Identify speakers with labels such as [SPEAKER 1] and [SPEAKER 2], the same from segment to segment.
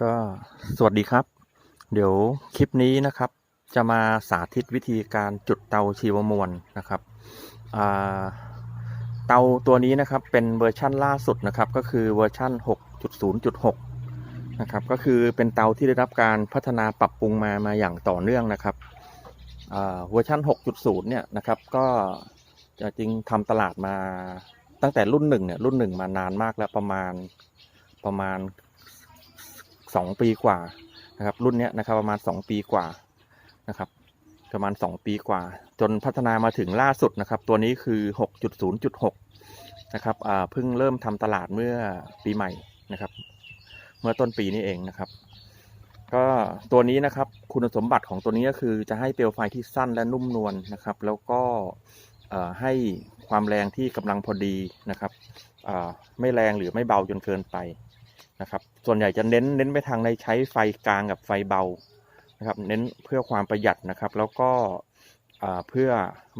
[SPEAKER 1] ก็สวัสดีครับ เดี๋ยวคลิปนี้นะครับ จะมาสาธิตวิธีการจุดเตาชีวมวลนะครับเตาตัวนี้นะครับเป็นเวอร์ชั่นล่าสุดนะครับ ก็คือเวอร์ชั่น 6.0.6 นะครับก็คือเป็นเตาที่ได้รับการพัฒนาปรับปรุงมามาอย่างต่อเนื่องนะครับเวอร์ชัน6.0 เนี่ยนะครับ ก็จะจริงทำตลาดมาตั้งแต่รุ่นหนึ่งเนี่ยรุ่นหนึ่งมานานมากแล้วประมาณประมาณ สองปีกว่านะครับ รุ่นนี้นะครับประมาณสองปีกว่านะครับ ประมาณสองปีกว่า จนพัฒนามาถึงล่าสุดนะครับ ตัวนี้คือหกจุดศูนย์จุดหกนะครับเพิ่งเริ่มทำตลาดเมื่อปีใหม่นะครับ เมื่อต้นปีนี้เองนะครับ ก็ตัวนี้นะครับคุณสมบัติของตัวนี้ก็คือจะให้เปลวไฟที่สั้นและนุ่มนวลนะครับ แล้วก็ให้ความแรงที่กำลังพอดีนะครับไม่แรงหรือไม่เบาจนเกินไป นะครับ ส่วนใหญ่จะเน้นเน้นไปทางในใช้ไฟกลางกับไฟเบานะครับ เน้นเพื่อความประหยัดนะครับ แล้วก็เพื่อ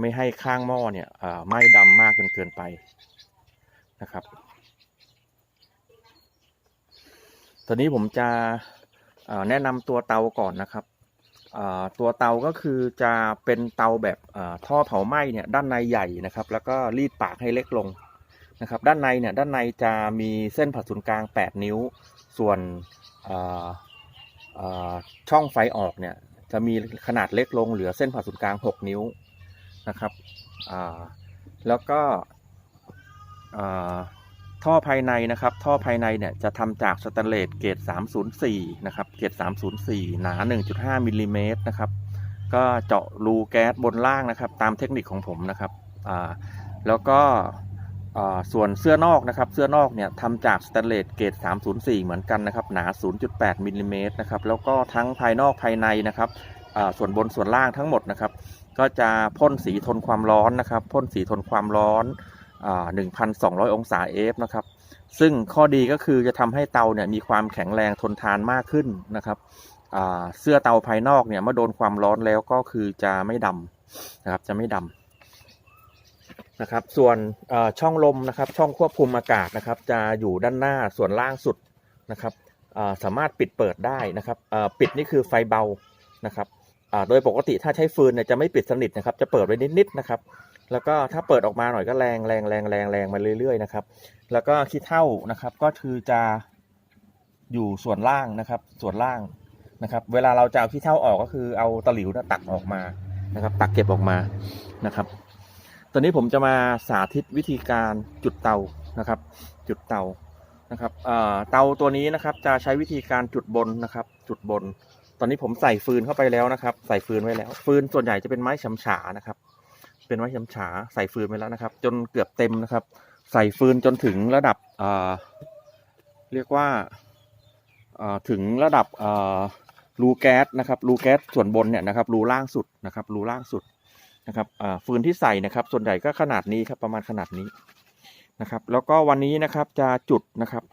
[SPEAKER 1] ไม่ให้ข้างหม้อเนี่ยไหม้ดำมากจนเกินไปนะครับตอนนี้ผมจะแนะนำตัวเตาก่อนนะครับตัวเตาก็คือจะเป็นเตาแบบท่อเผาไหม้เนี่ยด้านในใหญ่นะครับ แล้วก็รีดปากให้เล็กลง นะครับ ด้านในเนี่ยด้านในจะมีเส้นผ่าศูนย์กลาง 8 นิ้ว ส่วนช่องไฟออกเนี่ยจะมีขนาดเล็กลงเหลือเส้นผ่าศูนย์กลาง 6 นิ้วนะครับแล้วก็ท่อภายในนะครับ ท่อภายในเนี่ยจะทำจากสแตนเลสเกรด304 นะครับ เกรด304 หนา 1.5มิลลิเมตรนะครับ ก็เจาะรูแก๊สบนล่างนะครับ ตามเทคนิคของผมนะครับแล้วก็ ส่วนเสื้อนอกนะครับ เสื้อนอกเนี่ยทำจากสแตนเลสเกรด304 เหมือนกันนะครับ หนา 0.8มิลลิเมตรนะครับ แล้วก็ทั้งภายนอกภายในนะครับ ส่วนบนส่วนล่างทั้งหมดนะครับ ก็จะพ่นสีทนความร้อนนะครับ พ่นสีทนความร้อน 1,200 องศาเอฟนะครับ ซึ่งข้อดีก็คือจะทำให้เตาเนี่ยมีความแข็งแรงทนทานมากขึ้นนะครับ เสื้อเตาภายนอกเนี่ยเมื่อโดนความร้อนแล้วก็คือจะไม่ดำนะครับ จะไม่ดำ นะครับ ส่วนช่องลมนะครับ ช่องควบคุมอากาศนะครับ จะอยู่ด้านหน้าส่วนล่างสุดนะครับสามารถปิดเปิดได้นะครับปิดนี่คือไฟเบานะครับโดยปกติถ้าใช้ฟืนเนี่ยจะไม่ปิดสนิทนะครับ จะเปิดไว้นิดๆนะครับ แล้วก็ถ้าเปิดออกมาหน่อยก็แรงแรงแรงแรงแรงมาเรื่อยๆนะครับ แล้วก็ขี้เท่านะครับก็คือจะอยู่ส่วนล่างนะครับ ส่วนล่างนะครับ เวลาเราจะเอาขี้เท่าออกก็คือเอาตะหลิวตักออกมานะครับ ตักเก็บออกมานะครับ ตอนนี้ผมจะมาสาธิตวิธีการจุดเตานะครับ จุดเตานะครับเตาตัวนี้นะครับจะใช้วิธีการจุดบนนะครับ จุดบน ตอนนี้ผมใส่ฟืนเข้าไปแล้วนะครับ ใส่ฟืนไว้แล้ว ฟืนส่วนใหญ่จะเป็นไม้ฉำฉานะครับ เป็นไม้ฉำฉาใส่ฟืนไว้แล้วนะครับ จนเกือบเต็มนะครับ ใส่ฟืนจนถึงระดับเรียกว่าถึงระดับรูแก๊สนะครับรูแก๊สส่วนบนเนี่ยนะครับรูล่างสุดนะครับรูล่างสุด นะครับฟืนที่ใส่นะครับ ส่วนใหญ่ก็ขนาดนี้ครับประมาณขนาดนี้นะครับ แล้วก็วันนี้นะครับจะจุดนะครับ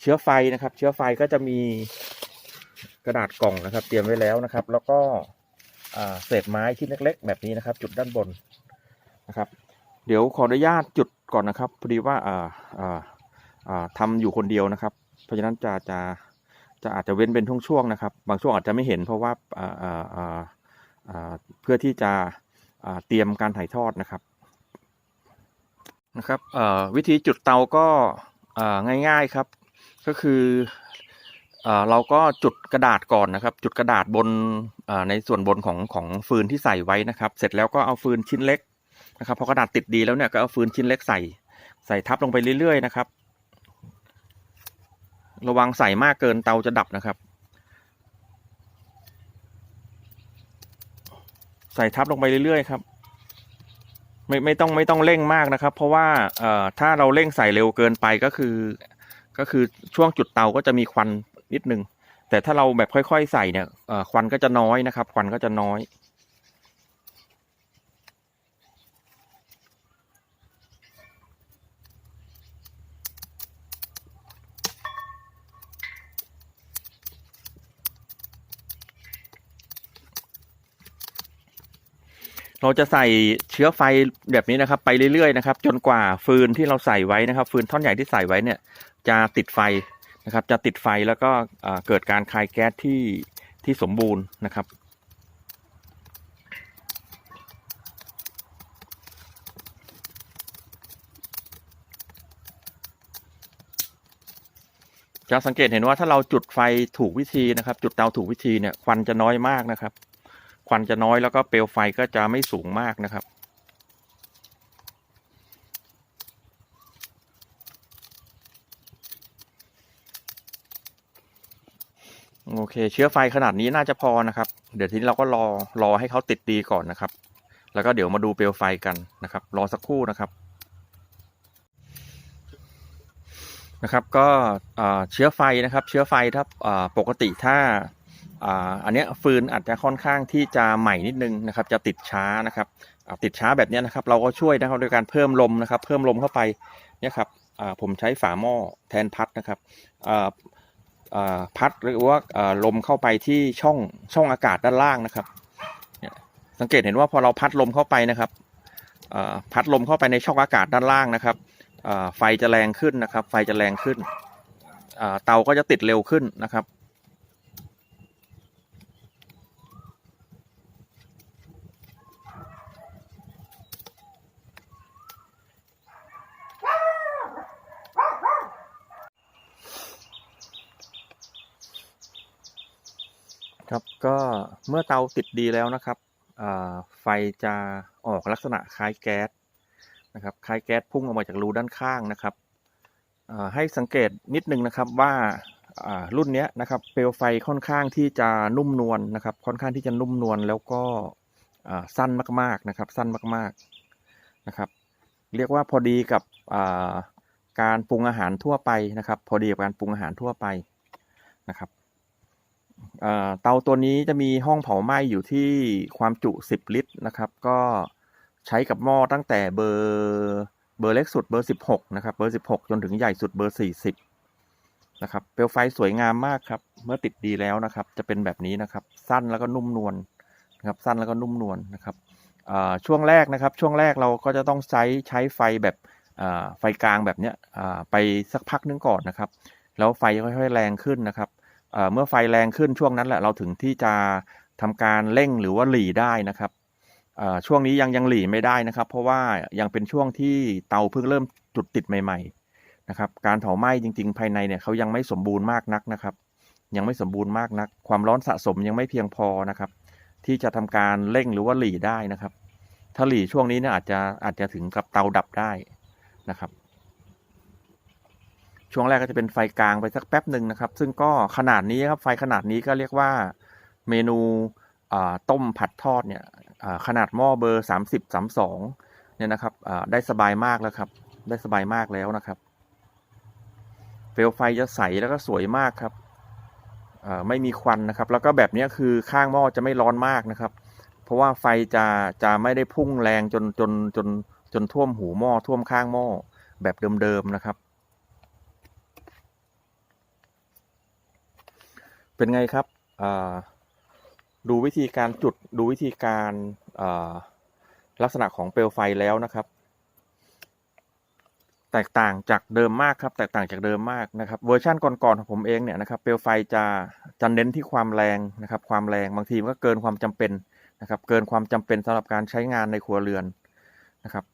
[SPEAKER 1] เชื้อไฟนะครับ เชื้อไฟก็จะมีกระดาษกล่องนะครับ เตรียมไว้แล้วนะครับ แล้วก็เศษไม้ชิ้นเล็ก ๆ แบบนี้นะครับ จุดด้านบนนะครับ เดี๋ยวขออนุญาตจุดก่อนนะครับพอดีว่าอ่าอ่าอ่าทำอยู่คนเดียวนะครับ เพราะฉะนั้นจะจะจะอาจจะเว้นเป็นช่วงๆนะครับ บางช่วงอาจจะไม่เห็นเพราะว่าเพื่อที่จะ เตรียมการถ่ายทอดนะครับนะครับวิธีจุดเตาก็ง่ายๆครับก็คืออเราก็จุดกระดาษก่อนนะครับ จุดกระดาษบนในส่วนบนของของฟืนที่ใส่ไว้นะครับ เสร็จแล้วก็เอาฟืนชิ้นเล็กนะครับพอกระดาษติดดีแล้วเนี่ยก็เอาฟืนชิ้นเล็กใส่ใส่ทับลงไปเรื่อยๆนะครับ ระวังใส่มากเกินเตาจะดับนะครับ ใส่ทับลงไปเรื่อยๆครับ ไม่ไม่ต้องไม่ต้องเร่งมากนะครับ เพราะว่าเอ่อถ้าเราเร่งใส่เร็วเกินไปก็คือ ก็คือช่วงจุดเตาก็จะมีควันนิดนึงแต่ถ้าเราแบบค่อย ๆ ใส่เนี่ยเอ่อควันก็จะน้อยนะครับ ควันก็จะน้อย เราจะใส่เชื้อไฟแบบนี้นะครับ ไปเรื่อยๆนะครับ จนกว่าฟืนที่เราใส่ไว้นะครับ ฟืนท่อนใหญ่ที่ใส่ไว้เนี่ย จะติดไฟนะครับ จะติดไฟแล้วก็เกิดการคายแก๊สที่ที่สมบูรณ์นะครับจะสังเกตเห็นว่าถ้าเราจุดไฟถูกวิธีนะครับ จุดเตาถูกวิธีเนี่ยควันจะน้อยมากนะครับ ควันจะน้อยแล้วก็เปลวไฟก็จะไม่สูงมากนะครับ โอเค เชื้อไฟขนาดนี้น่าจะพอนะครับ เดี๋ยวทีนี้เราก็รอรอให้เขาติดดีก่อนนะครับ แล้วก็เดี๋ยวมาดูเปลวไฟกันนะครับ รอสักครู่นะครับนะครับก็เชื้อไฟนะครับ เชื้อไฟถ้าปกติถ้า อันนี้ฟืนอาจจะค่อนข้างที่จะใหม่นิดนึงนะครับ จะติดช้านะครับติดช้าแบบนี้นะครับ เราก็ช่วยนะครับโดยการเพิ่มลมนะครับ เพิ่มลมเข้าไปเนี่ยครับผมใช้ฝาหม้อแทนพัดนะครับพัดหรือว่าลมเข้าไปที่ช่องช่องอากาศด้านล่างนะครับสังเกตเห็นว่าพอเราพัดลมเข้าไปนะครับพัดลมเข้าไปในช่องอากาศด้านล่างนะครับไฟจะแรงขึ้นนะครับ ไฟจะแรงขึ้นเตาก็จะติดเร็วขึ้นนะครับ ครับ ก็เมื่อเตาติดดีแล้วนะครับไฟจะออกลักษณะคล้ายแก๊สนะครับคล้ายแก๊สพุ่งออกมาจากรูด้านข้างนะครับให้สังเกตนิดนึงนะครับว่ารุ่นนี้นะครับเปลวไฟค่อนข้างที่จะนุ่มนวลนะครับ ค่อนข้างที่จะนุ่มนวลแล้วก็สั้นมากๆนะครับ สั้นมากๆนะครับ เรียกว่าพอดีกับการปรุงอาหารทั่วไปนะครับ พอดีกับการปรุงอาหารทั่วไปนะครับ เตาตัวนี้จะมีห้องเผาไหม้อยู่ที่ความจุ 10 ลิตรนะครับ ก็ใช้กับหม้อตั้งแต่เบอร์เบอร์เล็กสุดเบอร์ 16 นะครับ เบอร์ 16 จนถึงใหญ่สุดเบอร์ 40 นะครับ เปลวไฟสวยงามมากครับ เมื่อติดดีแล้วนะครับ จะเป็นแบบนี้นะครับ สั้นแล้วก็นุ่มนวลนะครับ สั้นแล้วก็นุ่มนวลนะครับช่วงแรกนะครับ ช่วงแรกเราก็จะต้องใช้ใช้ไฟแบบไฟกลางแบบเนี้ยไปสักพักนึงก่อนนะครับ แล้วไฟค่อยๆแรงขึ้นนะครับ เมื่อไฟแรงขึ้นช่วงนั้นแหละเราถึงที่จะทำการเร่งหรือว่าหลีได้นะครับช่วงนี้ยังยังหลีไม่ได้นะครับ เพราะว่ายังเป็นช่วงที่เตาเพิ่งเริ่มจุดติดใหม่ ๆนะครับ การเผาไหม้จริง ๆ ภายในเนี่ยเขายังไม่สมบูรณ์มากนักนะครับ ยังไม่สมบูรณ์มากนัก ความร้อนสะสมยังไม่เพียงพอนะครับ ที่จะทำการเร่งหรือว่าหลีได้นะครับ ถ้าหลีช่วงนี้เนี่ยอาจจะอาจจะถึงกับเตาดับได้นะครับ ช่วงแรกก็จะเป็นไฟกลางไปสักแป๊บหนึ่งนะครับ ซึ่งก็ขนาดนี้ครับ ไฟขนาดนี้ก็เรียกว่าเมนูต้มผัดทอดเนี่ยขนาดหม้อเบอร์สามสิบสามสองเนี่ยนะครับได้สบายมากแล้วครับ ได้สบายมากแล้วนะครับ เปลวไฟจะใสแล้วก็สวยมากครับไม่มีควันนะครับ แล้วก็แบบนี้คือข้างหม้อจะไม่ร้อนมากนะครับ เพราะว่าไฟจะจะไม่ได้พุ่งแรงจนจนจนจนท่วมหูหม้อท่วมข้างหม้อแบบเดิมๆนะครับ เป็นไงครับดูวิธีการจุดดูวิธีการลักษณะของเปลวไฟแล้วนะครับ แตกต่างจากเดิมมากครับ แตกต่างจากเดิมมากนะครับ เวอร์ชันก่อนๆของผมเองเนี่ยนะครับ เปลวไฟจะจะเน้นที่ความแรงนะครับ ความแรงบางทีมันก็เกินความจำเป็นนะครับ เกินความจำเป็นสำหรับการใช้งานในครัวเรือนนะครับ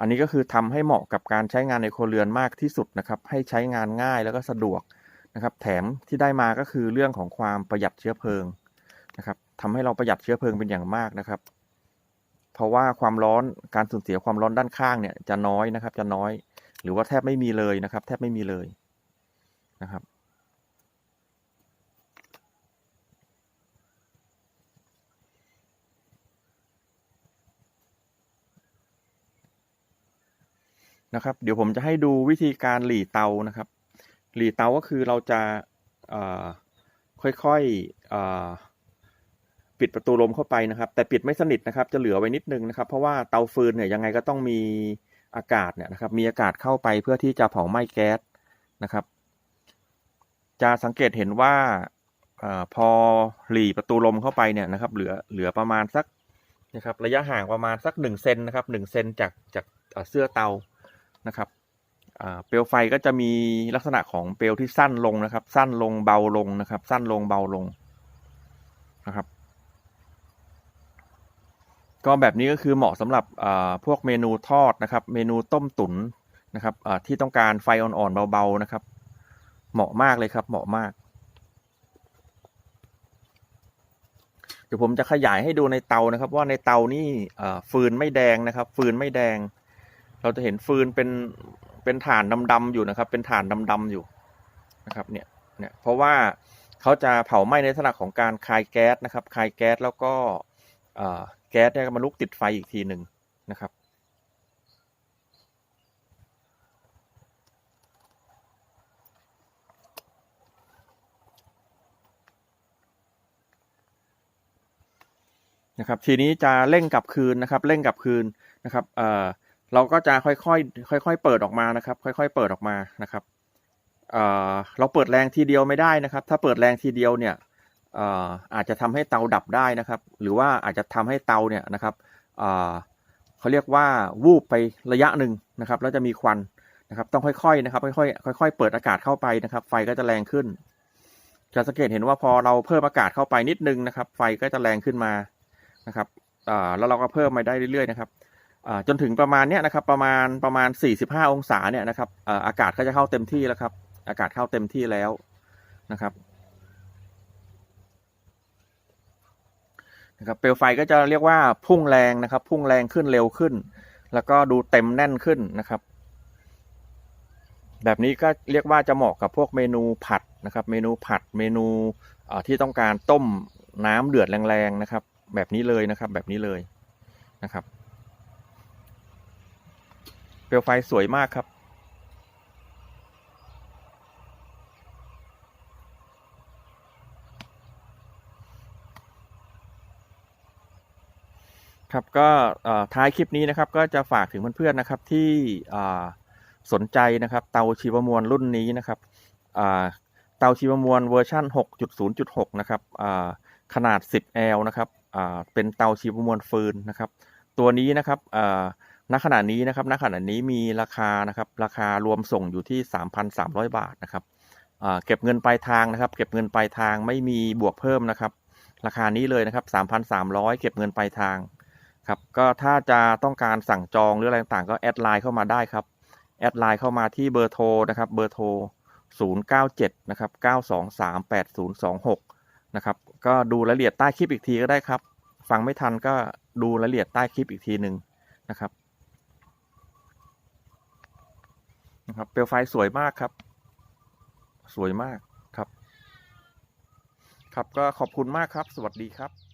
[SPEAKER 1] อันนี้ก็คือทำให้เหมาะกับการใช้งานในครัวเรือนมากที่สุดนะครับ ให้ใช้งานง่ายแล้วก็สะดวก นะครับ แถมที่ได้มาก็คือเรื่องของความประหยัดเชื้อเพลิงนะครับทำให้เราประหยัดเชื้อเพลิงเป็นอย่างมากนะครับ เพราะว่าความร้อนการสูญเสียความร้อนด้านข้างเนี่ยจะน้อยนะครับ จะน้อย หรือว่าแทบไม่มีเลยนะครับ แทบไม่มีเลยนะครับนะครับเดี๋ยวผมจะให้ดูวิธีการหลีเตานะครับ หลีเตาก็คือเราจะค่อยๆปิดประตูลมเข้าไปนะครับ แต่ปิดไม่สนิทนะครับ จะเหลือไว้นิดนึงนะครับ เพราะว่าเตาฟืนเนี่ยยังไงก็ต้องมีอากาศเนี่ยนะครับ มีอากาศเข้าไปเพื่อที่จะเผาไหม้แก๊สนะครับ จะสังเกตเห็นว่าอพอหลีประตูลมเข้าไปเนี่ยนะครับ เหลือเหลือประมาณสักนะครับ ระยะห่างประมาณสักหนึ่งเซนนะครับหนึ่งเซนจากจากเสื้อเตานะครับ เปลวไฟก็จะมีลักษณะของเปลวที่สั้นลงนะครับ สั้นลงเบาลงนะครับ สั้นลงเบาลงนะครับ ก็แบบนี้ก็คือเหมาะสำหรับพวกเมนูทอดนะครับ เมนูต้มตุ๋นนะครับที่ต้องการไฟอ่อนๆเบาๆนะครับ เหมาะมากเลยครับ เหมาะมาก เดี๋ยวผมจะขยายให้ดูในเตานะครับ ว่าในเตานี่ฟืนไม่แดงนะครับ ฟืนไม่แดง เราจะเห็นฟืนเป็น เป็นฐานดำๆอยู่นะครับ เป็นฐานดำๆอยู่นะครับเนี่ยเนี่ยเพราะว่าเขาจะเผาไหม้ในลักษณะของการคายแก๊สนะครับคายแก๊สแล้วก็แก๊สเนี่ยก็มาลุกติดไฟอีกทีหนึ่งนะครับนะครับทีนี้จะเร่งกลับคืนนะครับ เร่งกลับคืนนะครับ เราก็จะค่อยๆค่อย ๆ เปิดออกมานะครับ ค่อย ๆ เปิดออกมานะครับเเราเปิดแรงทีเดียวไม่ได้นะครับ ถ้าเปิดแรงทีเดียวเนี่ยอออาจจะทำให้เตาดับได้นะครับ หรือว่าอาจจะทำให้เตาเนี่ยนะครับเเขาเรียกว่าวูบไประยะหนึ่งนะครับ แล้วจะมีควันนะครับ ต้องค่อยๆนะครับ ค่อยๆค่อย ๆ เปิดอากาศเข้าไปนะครับ ไฟก็จะแรงขึ้น จะสังเกตเห็นว่าพอเราเพิ่มอากาศเข้าไปนิดนึงนะครับ ไฟก็จะแรงขึ้นมานะครับแล้วเราก็เพิ่มมาได้เรื่อยๆนะครับ จนถึงประมาณเนี้ยนะครับ ประมาณประมาณ 45 องศาเนี่ยนะครับอาอากาศก็จะเข้าเต็มที่แล้วครับ อากาศเข้าเต็มที่แล้วนะครับนะครับเปลวไฟก็จะเรียกว่าพุ่งแรงนะครับ พุ่งแรงขึ้นเร็วขึ้น แล้วก็ดูเต็มแน่นขึ้นนะครับ แบบนี้ก็เรียกว่าจะเหมาะกับพวกเมนูผัดนะครับ เมนูผัดเมนูที่ต้องการต้มน้ำเดือดแรงๆนะครับ แบบนี้เลยนะครับ แบบนี้เลยนะครับ เปลวไฟสวยมากครับ ครับก็ท้ายคลิปนี้นะครับ ก็จะฝากถึงเพื่อนๆนะครับที่สนใจนะครับ เตาชีวมวลรุ่นนี้นะครับเตาชีวมวลเวอร์ชัน6.0.6 นะครับอ่าขนาด 10L นะครับเป็นเตาชีวมวลฟืนนะครับ ตัวนี้นะครับ ณขณะนี้นะครับณขณะนี้มีราคานะครับราคารวมส่งอยู่ที่ 3,300 บาทนะครับเก็บเงินปลายทางนะครับ เก็บเงินปลายทางไม่มีบวกเพิ่มนะครับ ราคานี้เลยนะครับ 3,300 เก็บเงินปลายทางครับก็ถ้าจะต้องการสั่งจองหรืออะไรต่างๆก็แอดไลน์เข้ามาได้ครับแอดไลน์เข้ามาที่เบอร์โทรนะครับเบอร์โทร 097 นะครับ 923 8026 นะครับ ก็ดูรายละเอียดใต้คลิปอีกทีก็ได้ครับ ฟังไม่ทันก็ดูรายละเอียดใต้คลิปอีกทีหนึ่งนะครับ นะครับเปลวไฟสวยมากครับ สวยมากครับ ครับก็ขอบคุณมากครับ สวัสดีครับ